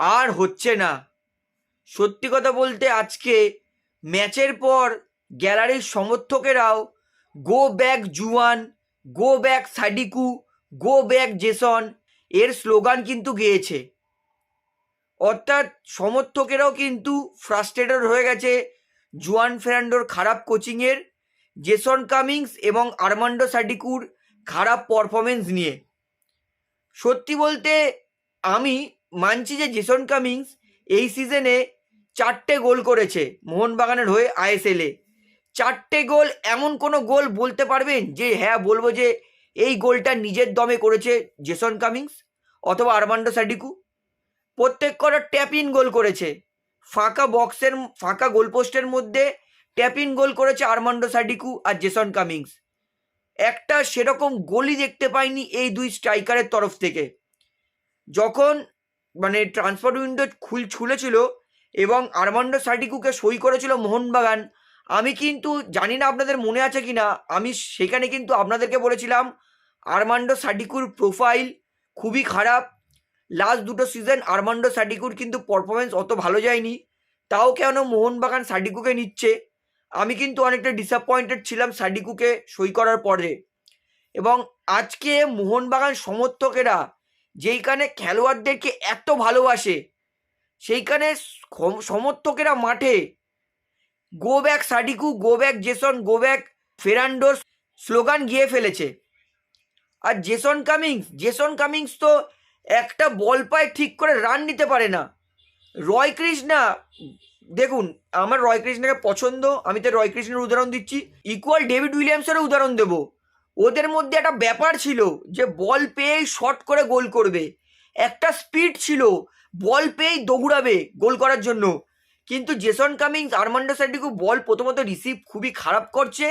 আর হচ্ছে না। সত্যি কথা বলতে আজকে ম্যাচের পর গ্যালারির সমর্থকেরাও go back Juan go back Sadiku go back Jason এর স্লোগান কিন্তু গেয়েছে। অর্থাৎ সমর্থকেরাও কিন্তু ফ্রাস্ট্রেটেড হয়ে গেছে জুয়ান ফেরান্ডোর খারাপ কোচিংয়ের জেসন কামিংস এবং আর্মান্ডো সাডিকুর খারাপ পারফরমেন্স নিয়ে। সত্যি বলতে আমি মানছি যে জেসন কামিংস এই সিজনে চারটে গোল করেছে মোহনবাগানের হয়ে আইএসএলে। চারটে গোল, এমন কোনো গোল বলতে পারবেন যে হ্যাঁ বলব যে এই গোলটা নিজের দমে করেছে জেসন কামিংস অথবা আরমান্ডো সাডিকু প্রত্যেক কটা ট্যাপ ইন গোল করেছে। ফাঁকা বক্সের ফাঁকা গোলপোস্টের মধ্যে ট্যাপ ইন গোল করেছে আরমান্ডো সাডিকু আর জেসন কামিংস। একটা সেরকম গোলই দেখতে পাইনি এই দুই স্ট্রাইকারের তরফ থেকে। যখন মানে ট্রান্সফার উইন্ডো খুল, খুলেছিল এবং আরমান্ডো সাডিকুকে সই করেছিল মোহনবাগান। আমি কিন্তু জানি না আপনাদের মনে আছে কি না আমি সেখানে কিন্তু আপনাদেরকে বলেছিলাম আরমান্ডো সাডিকুর প্রোফাইল খুবই খারাপ। লাস্ট দুটো সিজন আরমান্ডো সার্টিকুর কিন্তু পারফরমেন্স অত ভালো যায়নি, তাও কেন মোহনবাগান সাডিকুকে নিচ্ছে? আমি কিন্তু অনেকটা ডিসঅ্যাপয়েন্টেড ছিলাম সাডিকুকে সই করার পরে। এবং আজকে মোহনবাগান সমর্থকেরা যেইখানে খেলোয়াড়দেরকে এত ভালোবাসে, সেইখানে সমর্থকেরা মাঠে। Go back Sadiku go back Jason go back ফেরান্ডোর slogan গিয়ে ফেলেছে। আর জেসন কামিংস জেসন কামিংস তো একটা বল পায় ঠিক করে রান নিতে পারে না। রয় কৃষ্ণা, দেখুন, আমার রয় কৃষ্ণাকে পছন্দ, আমি তো রয় কৃষ্ণের উদাহরণ দিচ্ছি। ইকুয়াল ডেভিড উইলিয়ামসেরও উদাহরণ দেব। ওদের মধ্যে একটা ব্যাপার ছিল যে বল পেয়েই শর্ট করে গোল করবে। একটা স্পিড ছিল, বল পেয়েই দৌড়াবে গোল করার জন্য। কিন্তু Jason Cummings, Armando Sadiku ball প্রথমত রিসিভ খুবই খারাপ করছে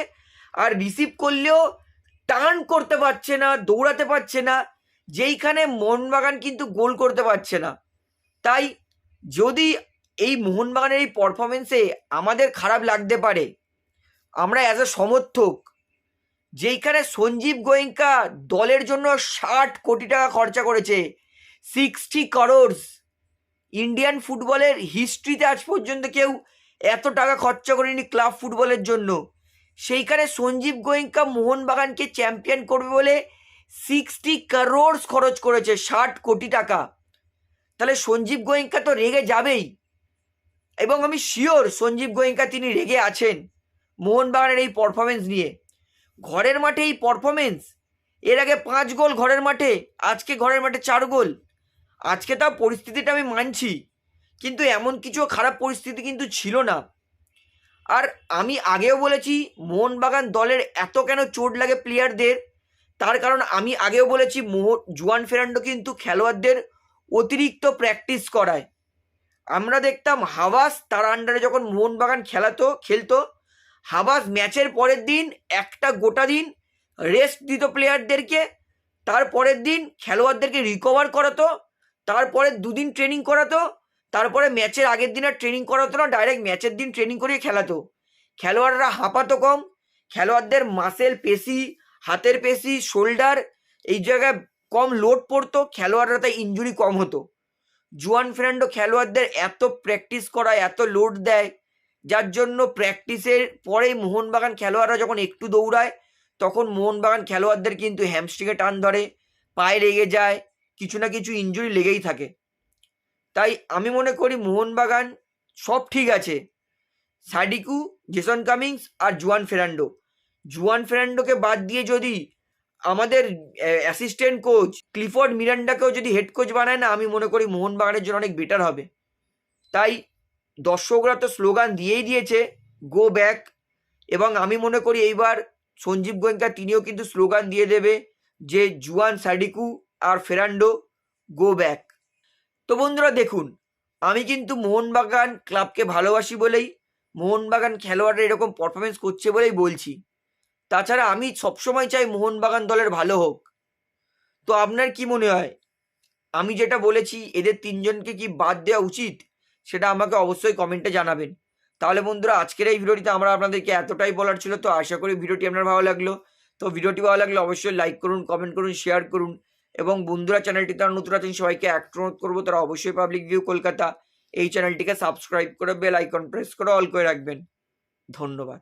আর রিসিভ করলেও টার্ন করতে পারছে না, দৌড়াতে পারছে না। যেইখানে মোহনবাগান কিন্তু গোল করতে পারছে না। তাই যদি এই মোহনবাগানের এই পারফরমেন্সে আমাদের খারাপ লাগতে পারে, আমরা অ্যাজ এ সমর্থক যেইখানে সঞ্জীব গোয়েঙ্কা দলের জন্য ষাট কোটি টাকা খরচা করেছে সিক্সটি করোড়স ইন্ডিয়ান ফুটবলের হিস্ট্রিতে আজ পর্যন্ত কেউ এত টাকা খরচা করেনি ক্লাব ফুটবলের জন্য। সেইখানে সঞ্জীব গোয়েঙ্কা মোহনবাগানকে চ্যাম্পিয়ন করবে বলে সিক্সটি করোড়স খরচ করেছে, ষাট কোটি টাকা। তাহলে সঞ্জীব গোয়েঙ্কা তো রেগে যাবেই। এবং আমি শিওর সঞ্জীব গোয়েঙ্কা তিনি রেগে আছেন, মোহনবাগানের এই পারফরমেন্স নিয়ে। ঘরের মাঠে এই পারফরমেন্স এর আগে পাঁচ গোল ঘরের মাঠে, আজকে ঘরের মাঠে চার গোল। আজকে তাও পরিস্থিতিটা আমি মানছি, কিন্তু এমন কিছু খারাপ পরিস্থিতি কিন্তু ছিল না। আর আমি আগেও বলেছি, মোহনবাগান দলের এত কেন চোট লাগে প্লেয়ারদের তার কারণ আমি আগেও বলেছি মোহ জুয়ান ফেরান্ডো কিন্তু খেলোয়াড়দের অতিরিক্ত প্র্যাকটিস করায়। আমরা দেখতাম হাওয়াস তার আন্ডারে যখন মোহনবাগান খেলাতো, খেলতো হাওয়াস ম্যাচের পরের দিন, একটা গোটা দিন রেস্ট দিত প্লেয়ারদেরকে তারপরের দিন খেলোয়াড়দেরকে রিকভার করাতো তারপরে দুদিন ট্রেনিং করাতো তারপরে ম্যাচের আগের দিন আর ট্রেনিং করাতো না ডাইরেক্ট ম্যাচের দিন ট্রেনিং করিয়ে খেলাতো। খেলোয়াড়রা হাঁপাতো কম, খেলোয়াড়দের মাসেল পেশি হাতের পেশি শোল্ডার এই জায়গায় কম লোড পড়তো, খেলোয়াড়রা তাই ইঞ্জুরি কম হতো। জুয়ান ফেরান্ডো খেলোয়াড়দের এত প্র্যাকটিস করায়, এত লোড দেয় যার জন্য প্র্যাকটিসের পরেই মোহনবাগান খেলোয়াড়রা যখন একটু দৌড়ায়, তখন মোহনবাগান খেলোয়াড়দের কিন্তু হ্যামস্ট্রিংয়ে টান ধরে, পায়ে লেগে যায়, কিছু না কিছু ইঞ্জুরি লেগেই থাকে। তাই আমি মনে করি মোহনবাগান সব ঠিক আছে। সাডিকু জেসন কামিংস আর জুয়ান ফেরান্ডো। জুয়ান ফেরান্ডোকে বাদ দিয়ে যদি আমাদের অ্যাসিস্ট্যান্ট কোচ ক্লিফোর্ড মিরান্ডাকেও যদি হেড কোচ বানায় না, আমি মনে করি মোহনবাগানের জন্য অনেক বেটার হবে। তাই দর্শকরা তো স্লোগান দিয়েই দিয়েছে গো ব্যাক এবং আমি মনে করি এইবার সঞ্জীব গোয়েঙ্কা তিনিও কিন্তু স্লোগান দিয়ে দেবে যে জুয়ান সাডিকু আর ফেরান্ডো গো ব্যাক তো বন্ধুরা দেখুন, আমি কিন্তু মোহনবাগান ক্লাবকে ভালোবাসি বলেই, মোহনবাগান খেলোয়াড়রা এরকম পারফরমেন্স করছে বলেই বলছি। তাছাড়া আমি সবসময় চাই মোহনবাগান দলের ভালো হোক। তো আপনার কি মনে হয়? আমি যেটা বলেছি, এদের তিনজনকে কি বাদ দেওয়া উচিত? সেটা আমাকে অবশ্যই কমেন্টে জানাবেন। তাহলে বন্ধুরা, আজকের এই ভিডিওটিতে আমরা আপনাদেরকে এতটাই বলার ছিল, তো আশা করি ভিডিওটি আপনার ভালো লাগল। তো ভিডিওটি ভালো লাগলে অবশ্যই লাইক করুন কমেন্ট করুন শেয়ার করুন এবং বন্ধুরা চ্যানেলটি তারা নতুন আছেন, সবাইকে অনুরোধ করব, তারা অবশ্যই পাবলিক ভিউ কলকাতা এই চ্যানেলটিকে সাবস্ক্রাইব করে বেল আইকন প্রেস করে অল করে রাখবেন। ধন্যবাদ।